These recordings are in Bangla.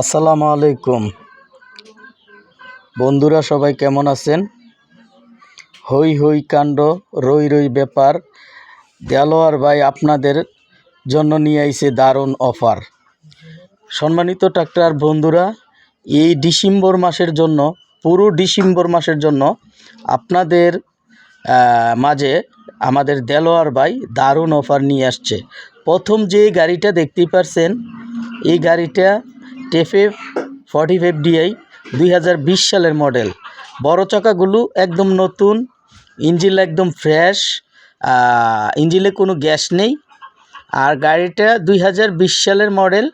আসসালামু আলাইকুম। বন্ধুরা সবাই কেমন আছেন? হই হই কাণ্ড, রই রই ব্যাপার। দেলোয়ার ভাই আপনাদের জন্য নিয়ে আইছে দারুণ অফার। সম্মানিত ট্রাক্টর বন্ধুরা, এই ডিসেম্বর মাসের জন্য, পুরো ডিসেম্বর মাসের জন্য আপনাদের মাঝে আমাদের দেলোয়ার ভাই দারুণ অফার নিয়ে আসছে। প্রথম যে গাড়িটা দেখতেই পারছেন, এই গাড়িটা টেফে ফর্টি ফাইভ ডিআই দুই হাজার বিশ সালের মডেল। বড় চাকাগুলো একদম নতুন, ইঞ্জিন একদম ফ্রেশ ইঞ্জিনে কোনো গ্যাস নেই। আর গাড়িটা দুই হাজার বিশ সালের মডেল।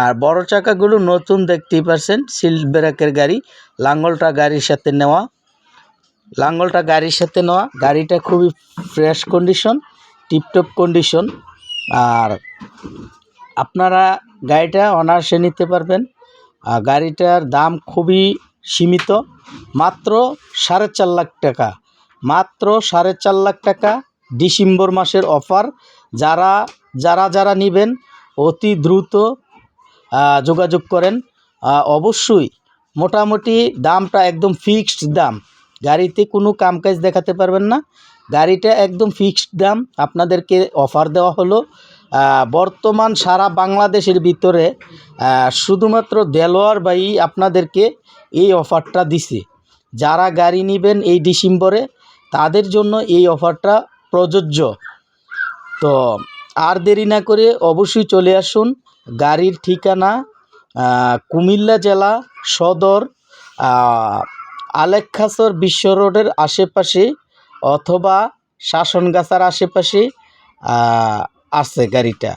আর বড় চাকাগুলো নতুন, দেখতেই পারছেন, সিল ব্রেকের গাড়ি, লাঙ্গলটা গাড়ির সাথে নেওয়া। লাঙ্গলটা গাড়ির সাথে নেওয়া। গাড়িটা খুবই ফ্রেশ কন্ডিশন, টিপটপ কন্ডিশন। আর আপনারা গাড়িটা অনায়াসে নিতে পারবেন। আর গাড়িটার দাম খুবই সীমিত, মাত্র সাড়ে চার লাখ টাকা। মাত্র সাড়ে চার লাখ টাকা ডিসেম্বর মাসের অফার। যারা যারা যারা নেবেন, অতি দ্রুত যোগাযোগ করেন। অবশ্যই মোটামুটি দামটা একদম ফিক্সড দাম। গাড়িতে কোনো কামকাজ দেখাতে পারবেন না। গাড়িটা একদম ফিক্সড দাম। আপনাদেরকে অফার দেওয়া হলো। বর্তমান সারা বাংলাদেশের ভিতরে শুধুমাত্র দেলোয়ার বাই আপনাদেরকে এই অফারটা দিছে। যারা গাড়ি নেবেন এই ডিসেম্বরে তাদের জন্য এই অফারটা প্রযোজ্য। তো আর দেরি না করে অবশ্যই চলে আসুন গাড়ির ঠিকানা কুমিল্লা জেলা সদর আহ, আলেকখাসর বিশ্ব রোডের আশেপাশে অথবা শাসনগাছার আশেপাশে আহ, আছে গাড়িটা।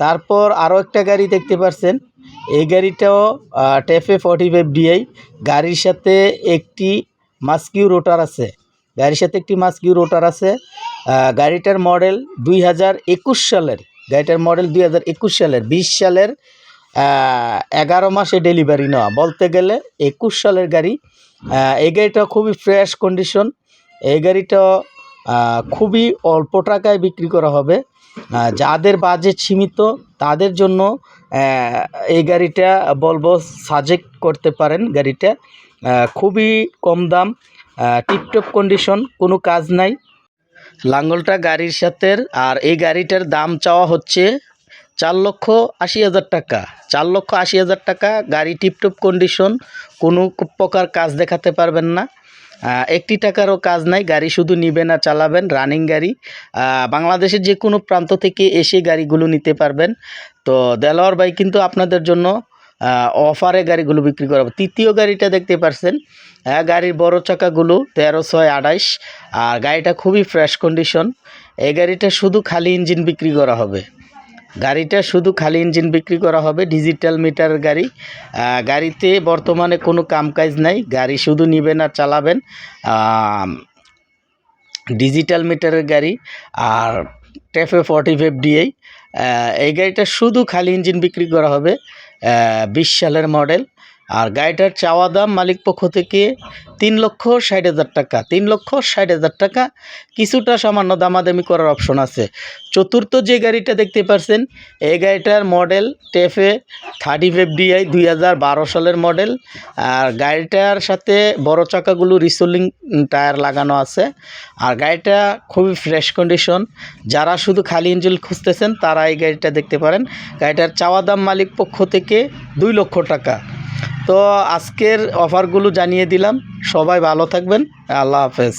তারপর আরও একটা গাড়ি দেখতে পাচ্ছেন এই গাড়িটাও টেফে ফর্টি ফাইভ ডিআই গাড়ির সাথে একটি মাস্কিউ রোটার আছে। গাড়ির সাথে একটি মাস্কিউ রোটার আছে। গাড়িটার মডেল দুই হাজার একুশ সালের। গাড়িটার মডেল দুই হাজার একুশ সালের। বিশ সালের এগারো মাসে ডেলিভারি নেওয়া। বলতে গেলে একুশ সালের গাড়ি। এই গাড়িটা খুবই ফ্রেশ কন্ডিশন এই গাড়িটা খুবই অল্প টাকায় বিক্রি করা হবে। যাদের বাজেট সীমিত, তাদের জন্য এই গাড়িটা বলব সাজেক্ট করতে পারেন গাড়িটা। খুবই কম দাম টিপটপ কন্ডিশন কোনো কাজ নাই। লাঙ্গলটা গাড়ির সাথে, আর এই গাড়িটার দাম চাওয়া হচ্ছে চার লক্ষ আশি হাজার টাকা। চার লক্ষ আশি হাজার টাকা গাড়ি টিপটপ কন্ডিশন কোনো প্রকার কাজ দেখাতে পারবেন না। একটি টাকারও কাজ নাই। গাড়ি শুধু নিবেন আর চালাবেন রানিং গাড়ি। বাংলাদেশের যে কোনো প্রান্ত থেকে এসে গাড়িগুলো নিতে পারবেন। তো দেলোয়ার ভাই কিন্তু আপনাদের জন্য অফারে গাড়িগুলো বিক্রি করা তৃতীয় গাড়িটা দেখতে পারছেন। হ্যাঁ গাড়ির বড় চাকাগুলো তেরো ছয় আঠাইশ। আর গাড়িটা খুবই ফ্রেশ কন্ডিশন এই গাড়িটা শুধু খালি ইঞ্জিন বিক্রি করা হবে। গাড়িটা শুধু খালি ইঞ্জিন বিক্রি করা হবে, ডিজিটাল মিটার গাড়ি। গাড়িতে বর্তমানে কোনো কামকাজ নাই, গাড়ি শুধু নেবেন আর চালাবেন। ডিজিটাল মিটারের গাড়ি আর টেফে ফর্টি ফাইভ ডিএই এই। গাড়িটা শুধু খালি ইঞ্জিন বিক্রি করা হবে বিশ সালের মডেল। আর গাড়িটার চাওয়া দাম মালিক পক্ষ থেকে তিন লক্ষ ষাট হাজার টাকা। তিন লক্ষ ষাট হাজার টাকা। কিছুটা সামান্য দামাদামি করার অপশন আছে। চতুর্থ যে গাড়িটা দেখতে পাচ্ছেন এই গাড়িটার model TAFE thirty five DI দুই হাজার বারো সালের মডেল আর গাড়িটার সাথে বড় চাকাগুলো রিসোলিং টায়ার লাগানো আছে। আর গাড়িটা খুবই ফ্রেশ কন্ডিশন যারা শুধু খালি ইঞ্জিন খুঁজতেছেন, তারা এই গাড়িটা দেখতে পারেন। গাড়িটার চাওয়া দাম মালিক পক্ষ থেকে দুই লক্ষ টাকা। তো আজকের অফারগুলো জানিয়ে দিলাম। সবাই ভালো থাকবেন। আল্লাহ হাফেজ।